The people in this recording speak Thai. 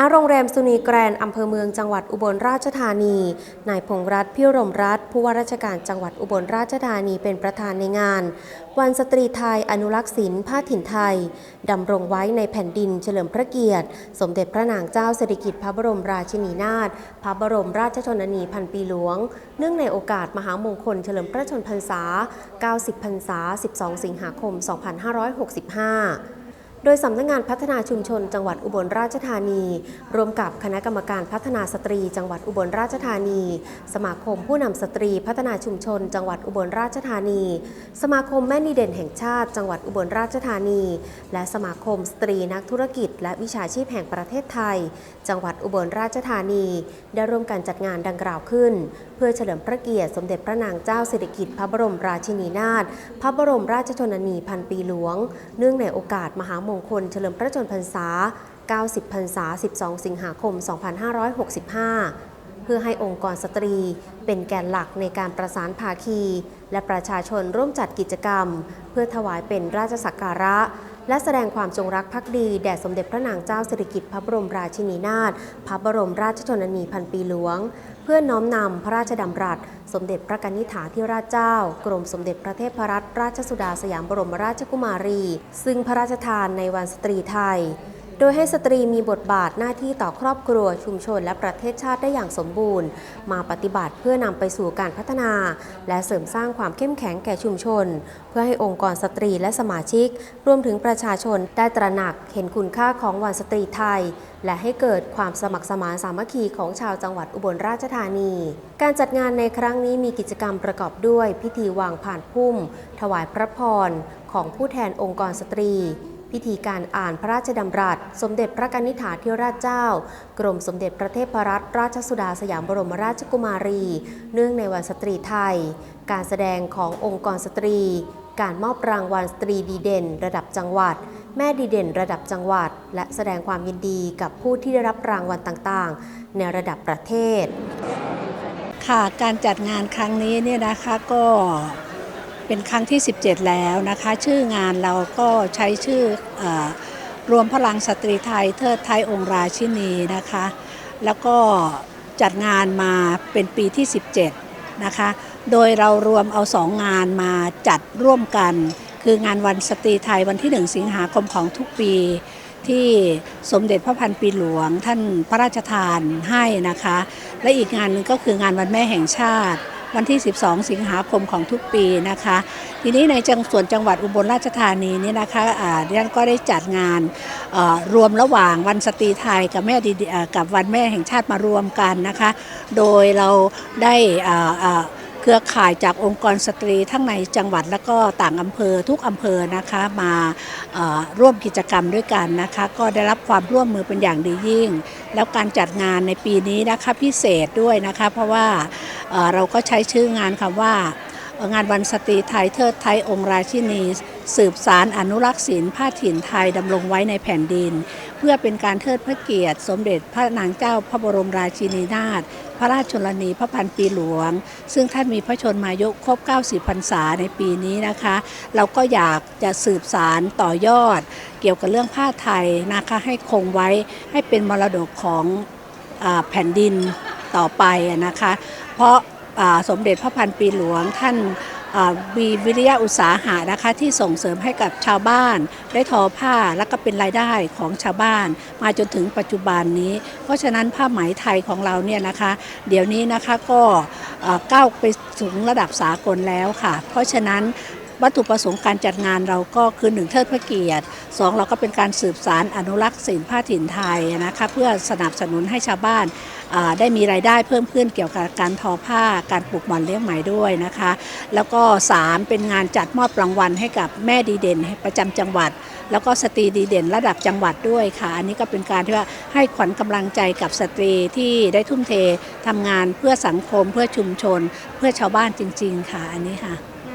ณโรงแรมสุนีแกรน์อำเภอเมืองจังหวัดอุบลราชธานี นายพงรัตน์พิรมรัตน์ผู้ว่าราชการจังหวัดอุบลราชธานีเป็นประธานในงาน วันสตรีไทยอนุรักษ์ศิลป์ผ้าถิ่นไทย ดำรงไว้ในแผ่นดินเฉลิมพระเกียรติ สมเด็จพระนางเจ้าสิริกิติ์พระบรมราชินีนาถพระบรมราชชนนีพันปีหลวง เนื่องในโอกาสมหามงคลเฉลิมพระชนพรรษา 90 พรรษา 12 สิงหาคม 2565 โดยสำนักงานพัฒนาชุมชน จังหวัดอุบลราชธานีร่วมกับคณะกรรมการพัฒนาสตรี จังหวัดอุบลราชธานี สมาคมผู้นำสตรีพัฒนาชุมชน จังหวัดอุบลราชธานี สมาคมแม่นีเด่นแห่งชาติ จังหวัดอุบลราชธานี และสมาคมสตรีนักธุรกิจ และวิชาชีพแห่งประเทศไทย จังหวัดอุบลราชธานี ได้ร่วมกันจัดงานดังกล่าวขึ้น พื่อเฉลิมพระเกียรติสมเด็จพระนางเจ้าสิริกิติ์พระบรมราชินีนาถพระบรมราชชนนีพันปีหลวง เนื่องในโอกาสมหามงคลเฉลิมพระชนมพรรษา 90 พรรษา 12 สิงหาคม 2565 พื่อให้องค์กรสตรี เป็นแกนหลักในการประสานภาคี และประชาชนร่วมจัดกิจกรรม เพื่อถวายเป็นราชสักการะ และแสดงความจงรักภักดีแด่สมเด็จพระนางเจ้าสิริกิติ์พระบรมราชินีนาถพระบรมราชชนนีพันปีหลวง เพื่อน้อมนำพระราชดำรัส สมเด็จพระกนิษฐาธิราชเจ้า กรมสมเด็จพระเทพรัตนราชสุดาสยามบรมราชกุมารี ซึ่งพระราชทานในวันสตรีไทย โดยให้สตรีมีบทบาทหน้าที่ต่อครอบครัวชุมชนและประเทศชาติได้อย่างสมบูรณ์ มาปฏิบัติเพื่อนำไปสู่การพัฒนา และเสริมสร้างความเข้มแข็งแก่ชุมชน เพื่อให้องค์กรสตรีและสมาชิก รวมถึงประชาชนได้ตระหนักเห็นคุณค่าของวันสตรีไทย และให้เกิดความสมัครสมานสามัคคีของชาวจังหวัดอุบลราชธานี การจัดงานในครั้งนี้มีกิจกรรมประกอบด้วย พิธีวางผ่านพุ่ม ถวายพระพรของผู้แทนองค์กรสตรี พิธีการอ่านพระราชดำรัส สมเด็จพระกนิษฐาธิราชเจ้า กรมสมเด็จพระเทพรัตนราชสุดาสยามบรมราชกุมารี เนื่องในวันสตรีไทย การแสดงขององค์กรสตรี การมอบรางวัลสตรีดีเด่น ระดับจังหวัด แม่ดีเด่นระดับจังหวัด และแสดงความยินดีกับผู้ที่ได้รับรางวัลต่างๆ ในระดับประเทศ ค่ะการจัดงานครั้งนี้เนี่ยนะคะก็ เป็นครั้งที่ 17 แล้วนะคะ ชื่องานเราก็ใช้ชื่อออรวมพลังสตรีไทยเทิดไทยองค์ราชินีนะคะ แล้วก็จัดงานมาเป็นปีที่ 17 นะคะ โดยเรารวมเอาสองงานมาจัดร่วมกัน คืองานวันสตรีไทยวันที่ 1 สิงหาคมของทุกปี ที่สมเด็จพระพันปีหลวงท่านพระราชทานให้นะคะ และอีกงานหนึ่งก็คืองานวันแม่แห่งชาติ วันที่ 12 สิงหาคมของทุกปีนะคะ ทีนี้ในจังส่วนจังหวัดอุบลราชธานีนี่นะคะอ่าดิฉันก็ได้จัดงานรวมระหว่างวันสตรีไทยกับแม่ดีกับวันแม่แห่งชาติมารวมกันนะคะ โดยเราได้อ่า เครือข่ายจากองค์กรสตรีทั้งในจังหวัดและก็ต่างอำเภอทุกอำเภอนะคะมาร่วมกิจกรรมด้วยกันนะคะ ก็ได้รับความร่วมมือเป็นอย่างดียิ่ง แล้วการจัดงานในปีนี้นะคะพิเศษด้วยนะคะ เพราะว่าเอ่อเราก็ใช้ชื่องานคำว่า งานวันสตรีไทยเทิดไทยองค์ราชินี สืบสารอนุรักษ์ศิลป์ผ้าถิ่นไทยดำรงไว้ในแผ่นดิน เพื่อเป็นการเทิดพระเกียรติ สมเด็จพระนางเจ้าพระบรมราชินีนาถพระราชชนนีพระพันปีหลวง ซึ่งท่านมีพระชนมายุครบ 90 พรรษาในปีนี้นะคะ เราก็อยากจะสืบสารต่อยอด เกี่ยวกับเรื่องผ้าไทยนะคะให้คงไว้ให้เป็นมรดกของอแผ่นดินต่อไปนะคะ เพราะ สมเด็จพระพันปีหลวงท่านมีวิริยะอุตสาหะนะคะที่ส่งเสริมให้กับชาวบ้าน ได้ทอผ้าและก็เป็นรายได้ของชาวบ้าน มาจนถึงปัจจุบันนี้ เพราะฉะนั้นผ้าไหมไทยของเราเนี่ยนะคะ เดี๋ยวนี้นะคะก็เก้าวไปสูงระดับสากลแล้วค่ะ เพราะฉะนั้น วัตถุประสงค์การจัดงานเราก็คือหนึ่งเทิดพระเกียรติสองเราก็เป็นการสืบสารอนุรักษ์ศิลป์ผ้าถิ่นไทยนะคะเพื่อสนับสนุนให้ชาวบ้านได้มีรายได้เพิ่มขึ้นเกี่ยวกับการทอผ้า การปลูกหมอนเลี้ยงไหมด้วยนะคะ แล้วก็ 3 เป็นงานจัดมอบรางวัลให้กับแม่ดีเด่นประจำจังหวัด แล้วก็สตรีดีเด่นระดับจังหวัดด้วยค่ะ อันนี้ก็เป็นการที่ว่าให้ขวัญกำลังใจกับสตรีที่ได้ทุ่มเททำงานเพื่อสังคมเพื่อชุมชน เพื่อชาวบ้านจริง ๆ ค่ะอันนี้ค่ะ